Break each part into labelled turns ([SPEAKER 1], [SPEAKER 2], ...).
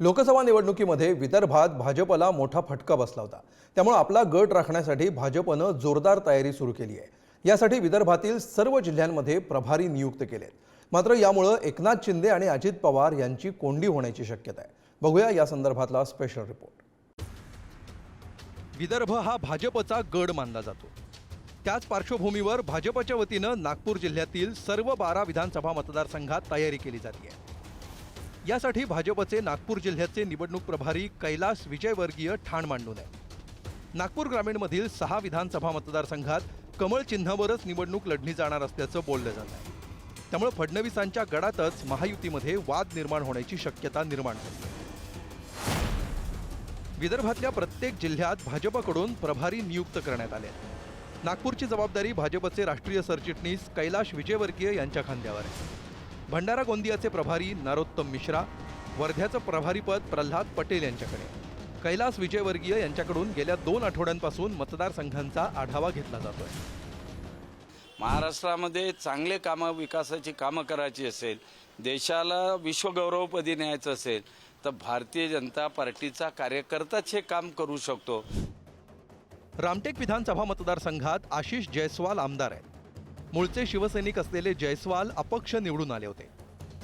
[SPEAKER 1] लोकसभा निवडणुकीमध्ये विदर्भात भाजपला मोठा फटका बसला होता. त्यामुळे आपला गट राखण्यासाठी भाजपनं जोरदार तयारी सुरू केली आहे. यासाठी विदर्भातील सर्व जिल्ह्यांमध्ये प्रभारी नियुक्त केलेत. मात्र यामुळं एकनाथ शिंदे आणि अजित पवार यांची कोंडी होण्याची शक्यता आहे. बघूया या संदर्भातला स्पेशल रिपोर्ट विदर्भ हा भाजपचा गड मानला जातो. त्याच पार्श्वभूमीवर भाजपच्या वतीनं नागपूर जिल्ह्यातील सर्व बारा विधानसभा मतदारसंघात तयारी केली जाते. यासाठी भाजपचे नागपूर जिल्ह्याचे निवडणूक प्रभारी कैलास विजयवर्गीय ठाण मांडून आहे नागपूर ग्रामीणमधील सहा विधानसभा मतदारसंघात कमळ चिन्हावरच निवडणूक लढली जाणार असल्याचं बोललं जात आहे. त्यामुळे फडणवीसांच्या गडातच महायुतीमध्ये वाद निर्माण होण्याची शक्यता निर्माण झाली विदर्भातल्या प्रत्येक जिल्ह्यात भाजपकडून प्रभारी नियुक्त करण्यात आले आहेत. नागपूरची जबाबदारी भाजपचे राष्ट्रीय सरचिटणीस कैलाश विजयवर्गीय यांच्या खांद्यावर आहे. भंडारा गोंदियाचे प्रभारी नरोत्तम मिश्रा वर्ध्याचं प्रभारीपद प्रल्हाद पटेल यांच्याकडे. कैलास विजयवर्गीय यांच्याकडून गेल्या दोन आठवड्यांपासून मतदारसंघांचा आढावा घेतला जातोय.
[SPEAKER 2] महाराष्ट्रामध्ये चांगले कामं विकासाची कामं करायची असेल देशाला विश्वगौरवपदी न्यायचं असेल तर भारतीय जनता पार्टीचा कार्यकर्ताच हे काम करू शकतो.
[SPEAKER 1] रामटेक विधानसभा मतदारसंघात आशिष जयस्वाल आमदार आहेत. मूळचे शिवसैनिक असलेले जयस्वाल अपक्ष निवडून आले होते.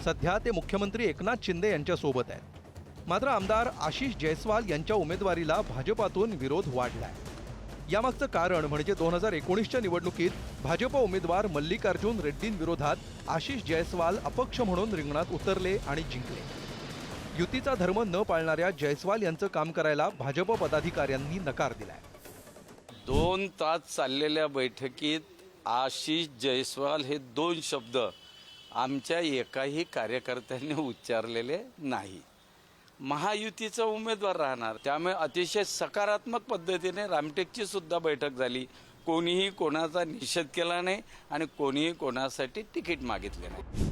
[SPEAKER 1] सध्या ते मुख्यमंत्री एकनाथ शिंदे यांच्यासोबत आहेत. मात्र आमदार आशिष जयस्वाल यांच्या उमेदवारीला भाजपातून विरोध वाढलाय. यामागचं कारण म्हणजे दोन हजार एकोणीसच्या निवडणुकीत भाजप उमेदवार मल्लिकार्जुन रेड्डींविरोधात आशिष जयस्वाल अपक्ष म्हणून रिंगणात उतरले आणि जिंकले. युतीचा धर्म न पाळणाऱ्या जयस्वाल यांचं काम करायला भाजप पदाधिकाऱ्यांनी नकार दिलाय.
[SPEAKER 2] दोन तास चाललेल्या बैठकीत आशिष जयस्वाल हे दोन शब्द आमच्या एकाही कार्यकर्त्यांनी उच्चारलेले नाही. महायुतीचा उमेदवार राहणार. त्यामुळे अतिशय सकारात्मक पद्धतीने रामटेकची सुद्धा बैठक झाली. कोणीही कोणाचा निषेध केला नाही आणि कोणीही कोणासाठी तिकीट मागितले नाही.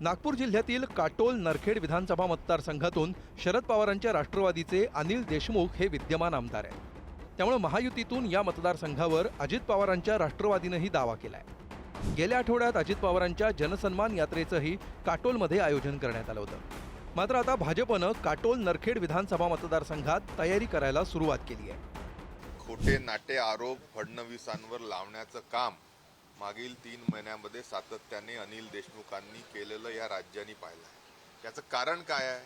[SPEAKER 1] नागपूर जिल्ह्यातील काटोल नरखेड विधानसभा मतदारसंघातून शरद पवारांच्या राष्ट्रवादीचे अनिल देशमुख हे विद्यमान आमदार आहेत. त्यामुळे महायुतीतून या मतदारसंघावर अजित पवारांच्या राष्ट्रवादीनंही दावा केलाय. गेल्या आठवड्यात अजित पवारांच्या जनसन्मान यात्रेचंही काटोलमध्ये आयोजन करण्यात आलं होतं. मात्र आता भाजपनं काटोल नरखेड विधानसभा मतदारसंघात तयारी करायला सुरुवात केली आहे.
[SPEAKER 3] खोटे नाटे आरोप फडणवीसांवर लावण्याचं काम मागील तीन महिन्यामध्ये सातत्याने अनिल देशमुखांनी केलेलं या राज्याने पाहिलं आहे याचं कारण काय आहे?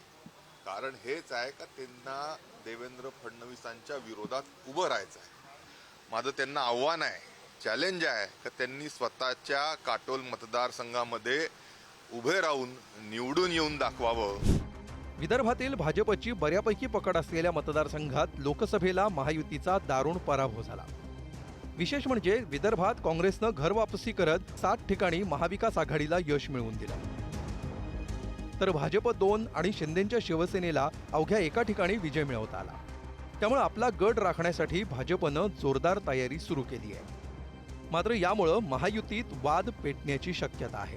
[SPEAKER 3] कारण हेच आहे का त्यांना देवेंद्र फडणवीसांच्या विरोधात उभं राहायचं आहे. माझं त्यांना आव्हान आहे चॅलेंज आहे का त्यांनी स्वतःच्या काटोल मतदारसंघामध्ये उभे राहून निवडून येऊन दाखवावं?
[SPEAKER 1] विदर्भातील भाजपची बऱ्यापैकी पकड असलेल्या मतदारसंघात लोकसभेला महायुतीचा दारुण पराभव झाला. विशेष म्हणजे विदर्भात काँग्रेसनं घरवापसी करत सात ठिकाणी महाविकास आघाडीला यश मिळवून दिलं. तर भाजप दोन आणि शिंदेच्या शिवसेनेला अवघ्या एका ठिकाणी विजय मिळवता आला. त्यामुळे आपला गड राखण्यासाठी भाजपनं जोरदार तयारी सुरू केली आहे. मात्र यामुळं महायुतीत वाद पेटण्याची शक्यता आहे.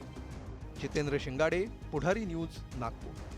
[SPEAKER 1] जितेंद्र शिंगाडे पुढारी न्यूज नागपूर.